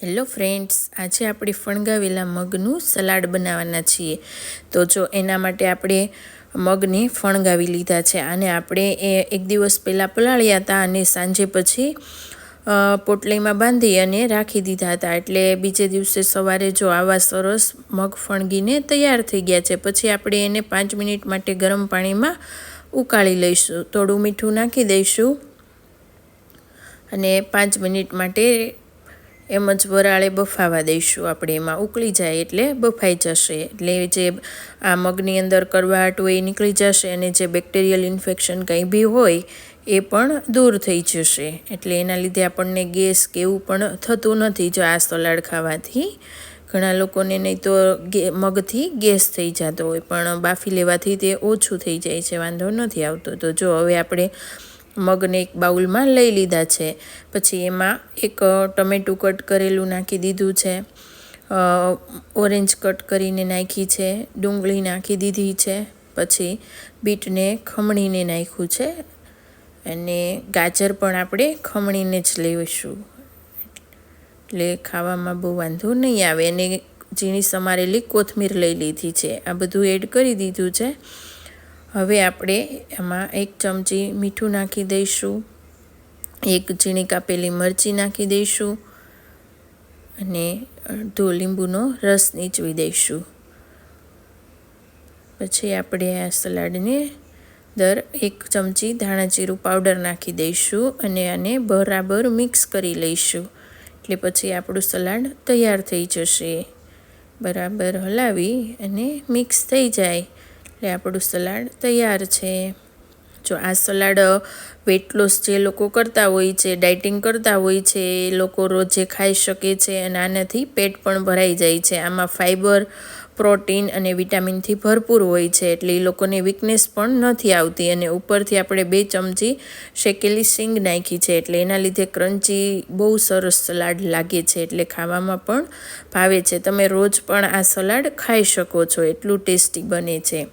Hello friends, આજે આપણે ફણગાવેલા મગનું salad બનાવવાના છીએ. તો જો એના માટે આપણે મગને ફણગાવી લીધા છે અને આપણે એ એક દિવસ પહેલાં પલાળ્યા હતા અને સાંજે પછી પોટલીમાં બાંધી અને રાખી દીધા હતા. એટલે બીજે દિવસે સવારે જો આવા સરસ મગ ફણગીને તૈયાર થઈ ગયા છે, પછી આપણે એને પાંચ મિનિટ માટે ગરમ પાણીમાં ઉકાળી લઈશું. થોડું મીઠું નાખી દઈશું અને પાંચ મિનિટ માટે એમ જ વરાળે બફાવા દઈશું આપણે. એમાં ઉકળી જાય એટલે બફાઈ જશે. એટલે જે આ મગની અંદર કરવાટ હોય એ નીકળી જશે અને જે બેક્ટેરિયલ ઇન્ફેક્શન કંઈ બી હોય એ પણ દૂર થઈ જશે. એટલે એના લીધે આપણને ગેસ કે એવું પણ થતું નથી જો આ સલાડ ખાવાથી. ઘણા લોકોને નહીં તો મગથી ગેસ થઈ જતો હોય, પણ બાફી લેવાથી તે ઓછું થઈ જાય છે, વાંધો નથી આવતો. તો જો હવે આપણે મગને એક બાઉલમાં લઈ લીધા છે. પછી એમાં એક ટમેટું કટ કરેલું નાખી દીધું છે. ઓરેન્જ કટ કરીને નાખી છે. ડુંગળી નાખી દીધી છે. પછી બીટને ખમણીને નાખ્યું છે. અને ગાજર પણ આપણે ખમણીને જ લઈશું. એટલે ખાવામાં બહુ વાંધો નહીં આવે. અને ઝીણી સમારેલી કોથમીર લઈ લીધી છે. આ બધું એડ કરી દીધું છે. હવે આપણે એમાં એક ચમચી મીઠું નાખી દઈશું, એક ઝીણી કાપેલી મરચી નાખી દઈશું અને અડધો લીંબુનો રસ નીચવી દઈશું. પછી આપણે આ સલાડને દર એક ચમચી ધાણા જીરું પાવડર નાખી દઈશું અને આને બરાબર મિક્સ કરી લઈશું. એટલે પછી આપણું સલાડ તૈયાર થઈ જશે. બરાબર હલાવી અને મિક્સ થઈ જાય. એટલે આપણું સલાડ તૈયાર છે. જો આ સલાડ વેટ લોસ જે લોકો કરતા હોય છે ડાયટિંગ કરતા હોય છે, એ લોકો રોજે ખાઈ શકે છે અને આનાથી પેટ પણ ભરાઈ જાય છે. આમાં ફાઈબર પ્રોટીન અને વિટામિનથી ભરપૂર હોય છે. એટલે એ લોકોને વીકનેસ પણ નથી આવતી અને ઉપરથી આપણે બે ચમચી શેકેલી સિંગ નાખી છે. એટલે એના લીધે ક્રન્ચી બહુ સરસ સલાડ લાગે છે એટલે ખાવામાં પણ ભાવે છે. તમે રોજ પણ આ સલાડ ખાઈ શકો છો. એટલું ટેસ્ટી બને છે.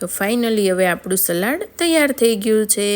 તો ફાઇનલી હવે આપણું સલાડ તૈયાર થઈ ગયું છે.